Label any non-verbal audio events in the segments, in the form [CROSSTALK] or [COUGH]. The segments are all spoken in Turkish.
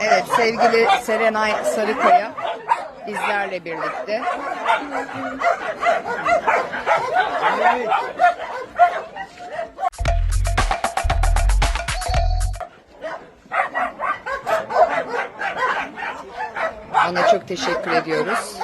Evet sevgili Serenay Sarıkaya bizlerle birlikte. Ona çok teşekkür ediyoruz.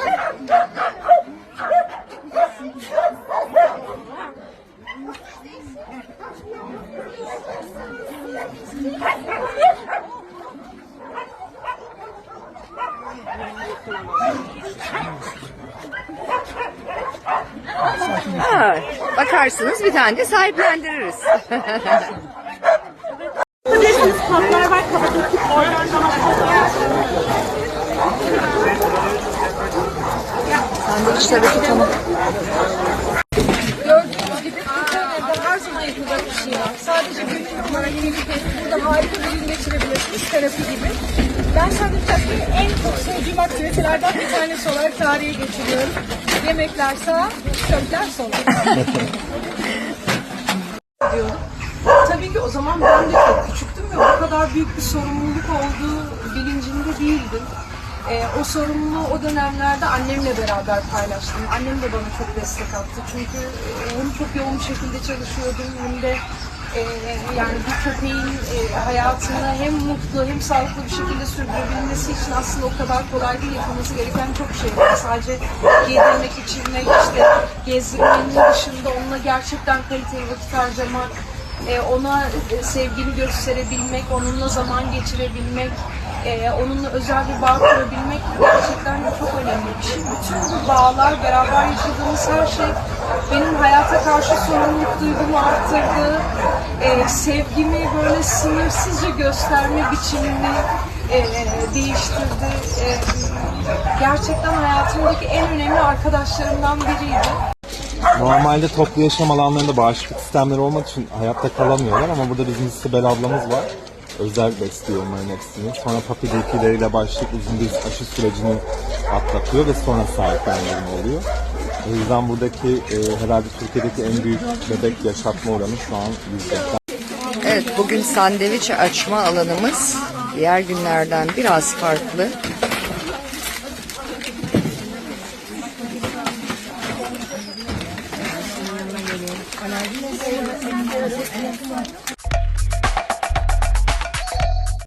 Ha, bakarsınız bir tane de sahiplendiririz. Bilirsiniz patlar var kapatıp oradan Sandviç tabii ki tamam. Gördüğünüz gibi Türkiye'de her zaman yapılacak bir şey var. Sadece gelip burada harika bir gün geçirebilirsiniz. Terapi gibi. Ben yapmayı en çok sevdiğim aktivitelerden bir tanesi olarak tarihe geçiriyorum. Yemekler sağ, çöpler sola. [LAUGHS] Tabii ki o zaman ben de çok küçüktüm ve o kadar büyük bir sorumluluk olduğu bilincinde değildim. Ee, o sorumluluğu o dönemlerde annemle beraber paylaştım. Annem de bana çok destek attı. Çünkü hem çok yoğun şekilde çalışıyordum hem de e, yani bir köpeğin e, hayatını hem mutlu hem sağlıklı bir şekilde sürdürebilmesi için aslında o kadar kolay değil yapılması gereken çok şey var. Sadece yedirmek, içirmek, işte gezdirmenin dışında onunla gerçekten kaliteli vakit harcamak, e, ona e, sevgini gösterebilmek, onunla zaman geçirebilmek, e, onunla özel bir bağ kurabilmek gerçekten çok önemli bir şey. Bütün bu bağlar, beraber yaşadığımız her şey benim hayata karşı sorumluluk duygumu arttırdı. E, sevgimi böyle sınırsızca gösterme biçimimi e, değiştirdi. E, gerçekten hayatımdaki en önemli arkadaşlarımdan biriydi. Normalde toplu yaşam alanlarında bağışıklık sistemleri olmak için hayatta kalamıyorlar ama burada bizim Sibel ablamız var. Özel besliyor onların hepsini. Sonra papi DP'leriyle başlayıp uzun bir aşı sürecini atlatıyor ve sonra sahiplendirme oluyor. O yüzden buradaki e, herhalde Türkiye'deki en büyük bebek yaşatma oranı şu an yüzde. Evet bugün sandviç açma alanımız diğer günlerden biraz farklı.